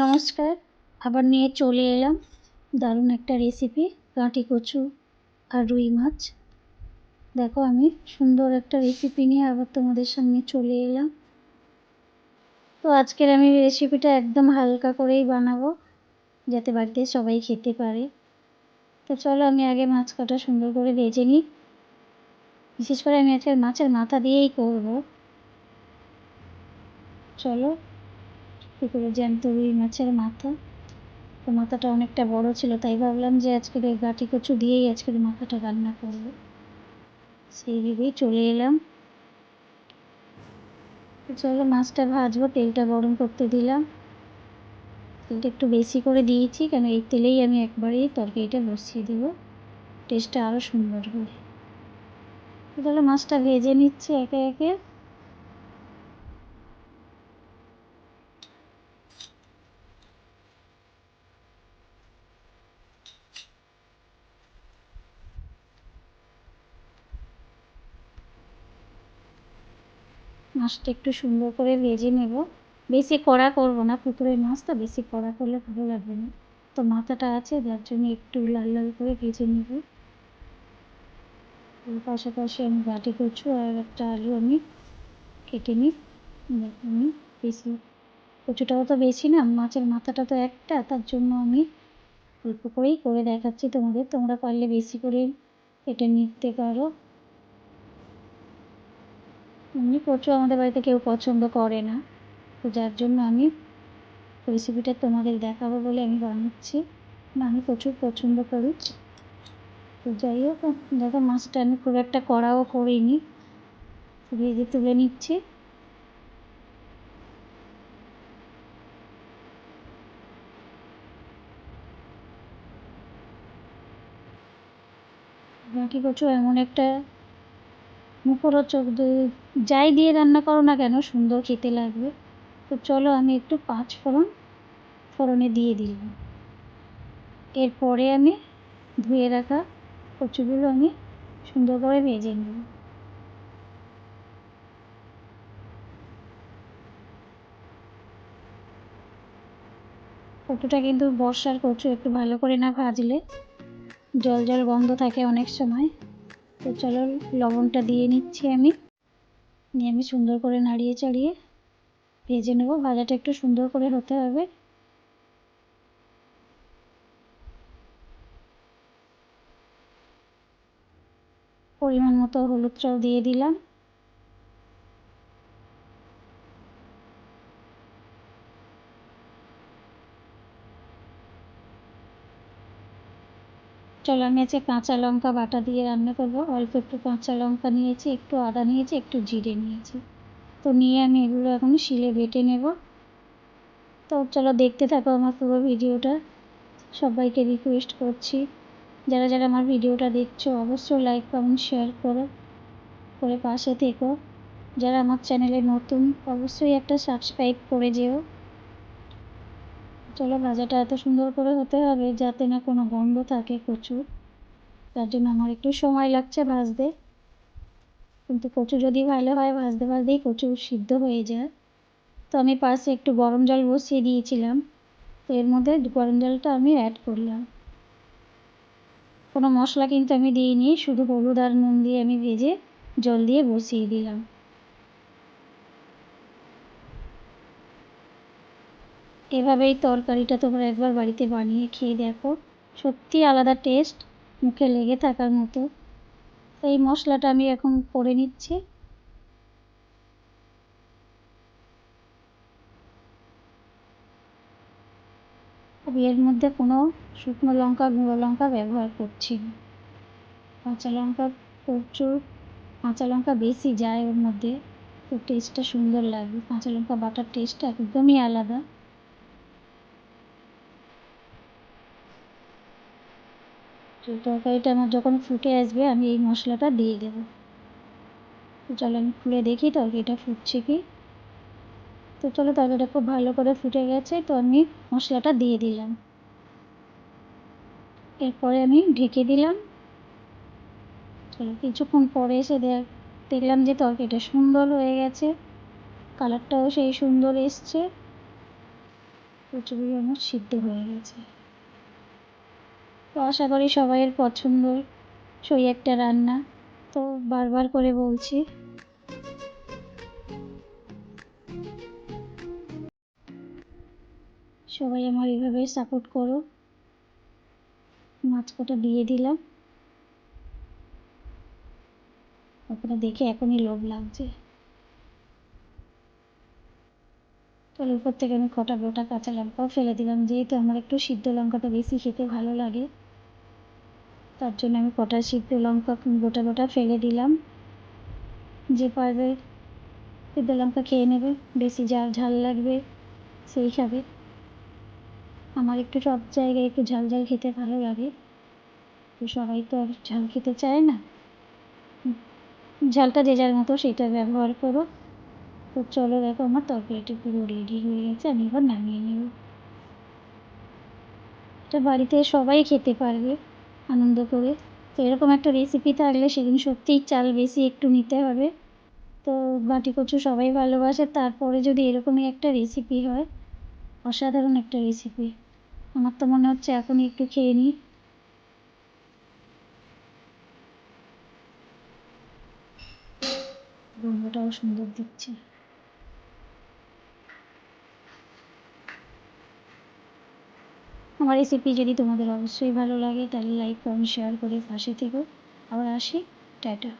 নমস্কার, আবার নিয়ে চলে এলাম দারুণ একটা রেসিপি কাঁটি কচু আর রুই মাছ। দেখো আমি সুন্দর একটা রেসিপি নিয়ে আবার তোমাদের সামনে চলে এলাম। তো আজকের আমি রেসিপিটা একদম হালকা করেই বানাবো, যাতে বাড়িতে সবাই খেতে পারে। তো চলো আমি আগে মাছ কাটা সুন্দর করে ভেজে নিই। বিশেষ করে আমি আজকে মাছের মাথা দিয়েই করব। চলো পুকুরে জ্যান্ত রুই মাছের মাথা। তো মাথাটা অনেকটা বড় ছিল, তাই ভাবলাম যে আজকের ওই গাটি কচু দিয়েই আজকের মাথাটা রান্না করব। সেই ভেবেই চলে এলাম। চলো মাছটা ভাজবো, তেলটা গরম করতে দিলাম। তেলটা একটু বেশি করে দিয়েছি, কেন এই তেলেই আমি একবারেই তরকারিটা বসিয়ে দেবো। টেস্টটা আরও সুন্দর হবে। তাহলে মাছটা ভেজে নিচ্ছি একে একে। মাছটা একটু সুন্দর করে ভেজে নেব। বেশি কড়া করব না, পুকুরের মাছ তো বেশি কড়া করলে ভালো লাগবে না। তো মাথাটা আছে, যার জন্য একটু লাল লাল করে ভেজে নেব। পাশাপাশি আমি বাটি করছি আর একটা আলু আমি কেটে নিই। আমি বেশি, কচুটাও তো বেশি না, মাছের মাথাটা তো একটা, তার জন্য আমি অল্প করেই করে দেখাচ্ছি তোমাদের। তোমরা পারলে বেশি করে কেটে নিতে পারো। এমনি কচু আমাদের বাড়িতে কেউ পছন্দ করে না। তো যার জন্য আমি রেসিপিটা তোমাদের দেখাবো বলে আমি বানাচ্ছি। না, আমি প্রচুর পছন্দ করি। তো যাই হোক, দেখো মাছটা আমি খুব একটা কড়াও করিনি। ভেজে তুলে নিচ্ছি। বাকি কচু এমন একটা মুখরোচক যাই দিয়ে রান্না করো না কেন, সুন্দর খেতে লাগবে। তো চলো আমি একটু পাঁচ ফোড়ন, ফোড়নে দিয়ে দিলাম। এরপরে আমি ধুয়ে রাখা কচুগুলো আমি সুন্দর করে ভেজে নেব। কচুটা কিন্তু বর্ষার কচু, একটু ভালো করে না ভাজলে জল জল গন্ধ থাকে অনেক সময়। তো চলো, লবণটা দিয়ে নিচ্ছি আমি। নিয়ে আমি সুন্দর করে নাড়িয়ে চাড়িয়ে ভেজে নেব। ভাজাটা একটু সুন্দর করে হতে হবে। পরিমাণ মতো হলুদ হলুদটাও দিয়ে দিলাম। চলো, আমি কাঁচা লঙ্কা বাটা দিয়ে রান্না করব। অল্প একটু কাঁচা লঙ্কা নিয়েছি, একটু আদা নিয়েছি, একটু জিরে নিয়েছি। তো নিয়ে আমি এগুলো এখন শিলে বেটে নেব। তো চলো, দেখতে থাকো আমার পুরো ভিডিওটা। সবাইকে রিকোয়েস্ট করছি, যারা যারা আমার ভিডিওটা দেখছ, অবশ্যই লাইক কমেন্ট শেয়ার করো, করে পাশে থেকো। যারা আমার চ্যানেলে নতুন, অবশ্যই একটা সাবস্ক্রাইব করে যেও। চলো ভাজাটা এত সুন্দর করে হতে হবে যাতে না কোনো গন্ধ থাকে প্রচুর তার জন্য আমার একটু সময় লাগছে ভাজতে। কিন্তু কচু যদি ভালো হয়, ভাজতে ভাজতেই কচু সিদ্ধ হয়ে যায়। তো আমি পাশে একটু গরম জল বসিয়ে দিয়েছিলাম। তো এর মধ্যে গরম জলটা আমি অ্যাড করলাম। কোনো মশলা কিন্তু আমি দিইনি, শুধু হলুদ আর নুন দিয়ে আমি ভেজে জল দিয়ে বসিয়ে দিলাম। এভাবেই তরকারিটা তোমরা একবার বাড়িতে বানিয়ে খেয়ে দেখো। সত্যি আলাদা টেস্ট মুখে লেগে থাকার মতো। এই মশলাটা আমি এখন করে নিচ্ছি। এর মধ্যে কোনো শুকনো লঙ্কা, গুঁড়ো লঙ্কা ব্যবহার করছি না। কাঁচা লঙ্কা প্রচুর, কাঁচা লঙ্কা বেশি যায় ওর মধ্যে। তো টেস্টটা সুন্দর লাগবে কাঁচা লঙ্কা বাটার টেস্টটা একদমই আলাদা। তো তরকারিটা আমার যখন ফুটে আসবে, আমি এই মশলাটা দিয়ে দেবো। চলো আমি খুলে দেখি তরকারিটা ফুটছে কি। তো চলো তরকারিটা খুব ভালো করে ফুটে গেছে, তো আমি মশলাটা দিয়ে দিলাম। এরপরে আমি ঢেকে দিলাম। চলো কিছুক্ষণ পরে এসে দেখ দেখলাম যে তরকারিটা সুন্দর হয়ে গেছে। কালারটাও সেই সুন্দর এসছে। কচুগুলো আমার সিদ্ধ হয়ে গেছে। তো আশা করি সবাইয়ের পছন্দ সেই একটা রান্না। তো বারবার করে বলছি। সবাই আমার এইভাবে সাপোর্ট করো। মাছ কটা দিয়ে দিলাম। ওখানে দেখে এখনই লোভ লাগছে। তার উপর থেকে আমি কটা গোটা কাঁচা লঙ্কাও ফেলে দিলাম। যেহেতু আমার একটু সিদ্ধ লঙ্কাটা বেশি খেতে ভালো লাগে। তার জন্য আমি কটা সিদ্ধ লঙ্কা গোটা গোটা ফেলে দিলাম। যে পারবে সিদ্ধ লঙ্কা খেয়ে নেবে। বেশি ঝাল ঝাল লাগবে সেই খাবে। আমার একটু সব জায়গায় একটু ঝাল ঝাল খেতে ভালো লাগে। তো সবাই তো আর ঝাল খেতে চায় না। ঝালটা যে যার মতো সেটা ব্যবহার করো। তো চলো দেখো আমার তরকারিটা পুরো রেডি হয়ে গেছে, আমি এবার নামিয়ে নেব। এটা বাড়িতে সবাই খেতে পারবে। আনন্দ করে। তো এরকম একটা রেসিপি থাকলে সেদিন সত্যিই চাল বেশি একটু নিতে হবে। তো বাটি কচু সবাই ভালোবাসে, তারপরে যদি এরকমই একটা রেসিপি হয়, অসাধারণ একটা রেসিপি আমার তো মনে হচ্ছে এখনই একটু খেয়ে নিই। গন্ধটাও সুন্দর দিচ্ছে। আমার রেসিপি যদি তোমাদের অবশ্যই ভালো লাগে, তাহলে লাইক কমেন্ট শেয়ার করে পাশে থেকো। আবার আসি, টাটা।